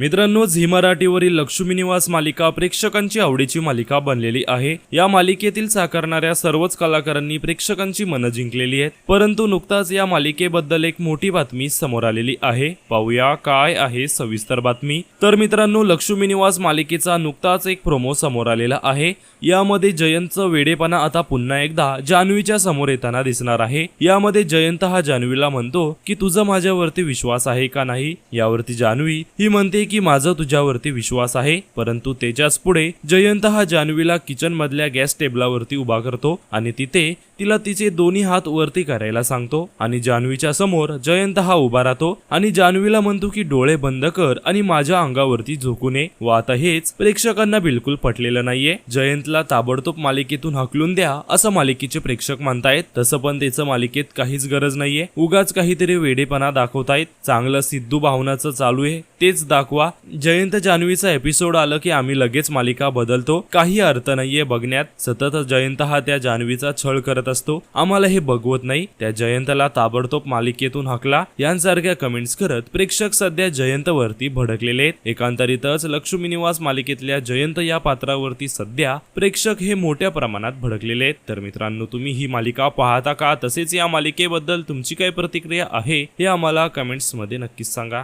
मित्रांनो झी मराठीवरील लक्ष्मी निवास मालिका प्रेक्षकांची आवडीची मालिका बनलेली आहे. या मालिकेतील साकारणाऱ्या सर्वच कलाकारांनी प्रेक्षकांची मनं जिंकलेली आहेत. परंतु नुकताच या मालिकेबद्दल एक मोठी बातमी समोर आलेली आहे. पाहूया काय आहे सविस्तर बातमी. तर मित्रांनो लक्ष्मी निवास मालिकेचा नुकताच एक प्रोमो समोर आलेला आहे. यामध्ये जयंतचं वेडेपणा आता पुन्हा एकदा जान्हवीच्या समोर येताना दिसणार आहे. यामध्ये जयंत हा जान्हवीला म्हणतो की तुझा माझ्यावरती विश्वास आहे का नाही? यावरती जान्हवी ही म्हणते की माझा तुझ्यावरती विश्वास आहे परंतु त्याच्याच पुढे जयंत हा जान्हवीला किचन मधल्या गॅस टेबलावरती उभा करतो आणि तिथे तिला तिचे दोन्ही हात वरती करायला सांगतो आणि जान्हवीच्या समोर जयंत हा उभा राहतो आणि जान्हवीला म्हणतो की डोळे बंद कर आणि माझ्या अंगावरती झोकू नये. व आता हेच प्रेक्षकांना बिलकुल पटलेलं नाहीये. जयंतला ताबडतोब मालिकेतून हकलून द्या असं मालिकेचे प्रेक्षक म्हणतायत. तसं पण त्याचं मालिकेत काहीच गरज नाहीये. उगाच काहीतरी वेडेपणा दाखवतायत. चांगलं सिद्धू भावनाचं चालू आहे. तेच दाखवा जयंत जान्हवीचा एपिसोड आलं की आम्ही लगेच मालिका बदलतो. काही अर्थ नाहीये बघण्यात. सतत जयंत हा त्या जान्हवीचा छळ करत असतो. आम्हाला हे बघवत नाही. त्या जयंतला ताबडतोब मालिकेतून हकला. यांसारख्या कमेंट्स करत प्रेक्षक सध्या जयंतवरती भडकलेले आहेत. एकांतरितच लक्ष्मी निवास मालिकेतल्या जयंत या पात्रावरती सध्या प्रेक्षक हे मोठ्या प्रमाणात भडकलेले आहेत. तर मित्रांनो तुम्ही ही मालिका पाहता का? तसेच या मालिकेबद्दल तुमची काय प्रतिक्रिया आहे हे आम्हाला कमेंट्समध्ये नक्कीच सांगा.